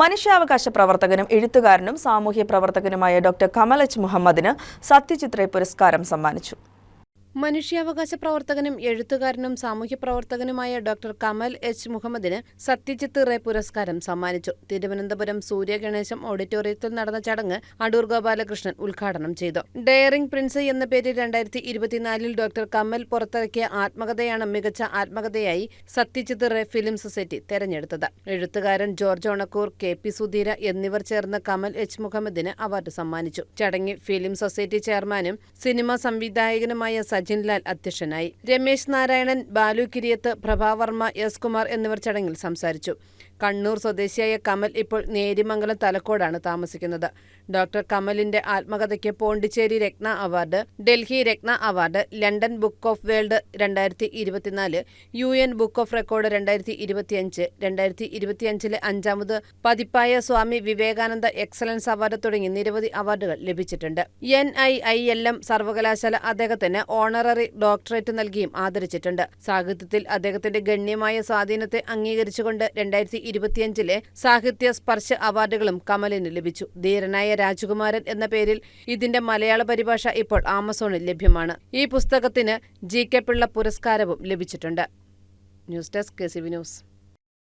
മനുഷ്യാവകാശ പ്രവർത്തകനും എഴുത്തുകാരനും സാമൂഹ്യ പ്രവർത്തകനുമായ ഡോക്ടർ കമലജ് മുഹമ്മദിന് സത്യചിത്രയെ പുരസ്കാരം സമ്മാനിച്ചു. മനുഷ്യാവകാശ പ്രവർത്തകനും എഴുത്തുകാരനും സാമൂഹ്യ പ്രവർത്തകനുമായ ഡോക്ടർ കമൽ എച്ച് മുഹമ്മദിന് സത്യജിത്ത് റേ പുരസ്കാരം സമ്മാനിച്ചു. തിരുവനന്തപുരം സൂര്യഗണേശം ഓഡിറ്റോറിയത്തിൽ നടന്ന ചടങ്ങ് അടൂർ ഗോപാലകൃഷ്ണൻ ഉദ്ഘാടനം ചെയ്തു. ഡയറിംഗ് പ്രിൻസ് എന്ന പേരിൽ രണ്ടായിരത്തി ഇരുപത്തിനാലിൽ ഡോക്ടർ കമൽ പുറത്തിറക്കിയ ആത്മകഥയാണ് മികച്ച ആത്മകഥയായി സത്യജിത്ത് റേ ഫിലിം സൊസൈറ്റി തെരഞ്ഞെടുത്തത്. എഴുത്തുകാരൻ ജോർജ് ഓണക്കൂർ കെ പി സുധീര എന്നിവർ ചേർന്ന് കമൽ എച്ച് മുഹമ്മദിന് അവാർഡ് സമ്മാനിച്ചു. ചടങ്ങിൽ ഫിലിം സൊസൈറ്റി ചെയർമാനും സിനിമാ സംവിധായകനുമായ ലാൽ അധ്യക്ഷനായി. രമേശ് നാരായണൻ ബാലു കിരിയത്ത് പ്രഭാവർമ്മ എസ് കുമാർ എന്നിവർ ചടങ്ങിൽ സംസാരിച്ചു. കണ്ണൂർ സ്വദേശിയായ കമൽ ഇപ്പോൾ നേരിമംഗലം തലക്കോടാണ് താമസിക്കുന്നത്. ഡോക്ടർ കമലിന്റെ ആത്മകഥയ്ക്ക് Pondicherry Ratna award Delhi Ratna award London book of world രണ്ടായിരത്തി ഇരുപത്തിനാല് U N book of record രണ്ടായിരത്തി ഇരുപത്തിയഞ്ച് രണ്ടായിരത്തി ഇരുപത്തിയഞ്ചിലെ അഞ്ചാമത് പതിപ്പായ സ്വാമി വിവേകാനന്ദ എക്സലൻസ് അവാർഡ് തുടങ്ങി നിരവധി അവാർഡുകൾ ലഭിച്ചിട്ടുണ്ട്. N I I L M സർവകലാശാല അദ്ദേഹത്തിന് ഓണററി ഡോക്ടറേറ്റ് നൽകിയും ആദരിച്ചിട്ടുണ്ട്. സാഹിത്യത്തിൽ അദ്ദേഹത്തിന്റെ ഗണ്യമായ സ്വാധീനത്തെ അംഗീകരിച്ചുകൊണ്ട് രണ്ടായിരത്തി ഇരുപത്തിയഞ്ചിലെ സാഹിത്യ സ്പർശ അവാർഡുകളും കമലിന് ലഭിച്ചു. ധീരനായ രാജകുമാരൻ എന്ന പേരിൽ ഇതിന്റെ മലയാള പരിഭാഷ ഇപ്പോൾ ആമസോണിൽ ലഭ്യമാണ്. ഈ പുസ്തകത്തിന് ജി കെ പിള്ള പുരസ്കാരവും ലഭിച്ചിട്ടുണ്ട്. News desk K C V news.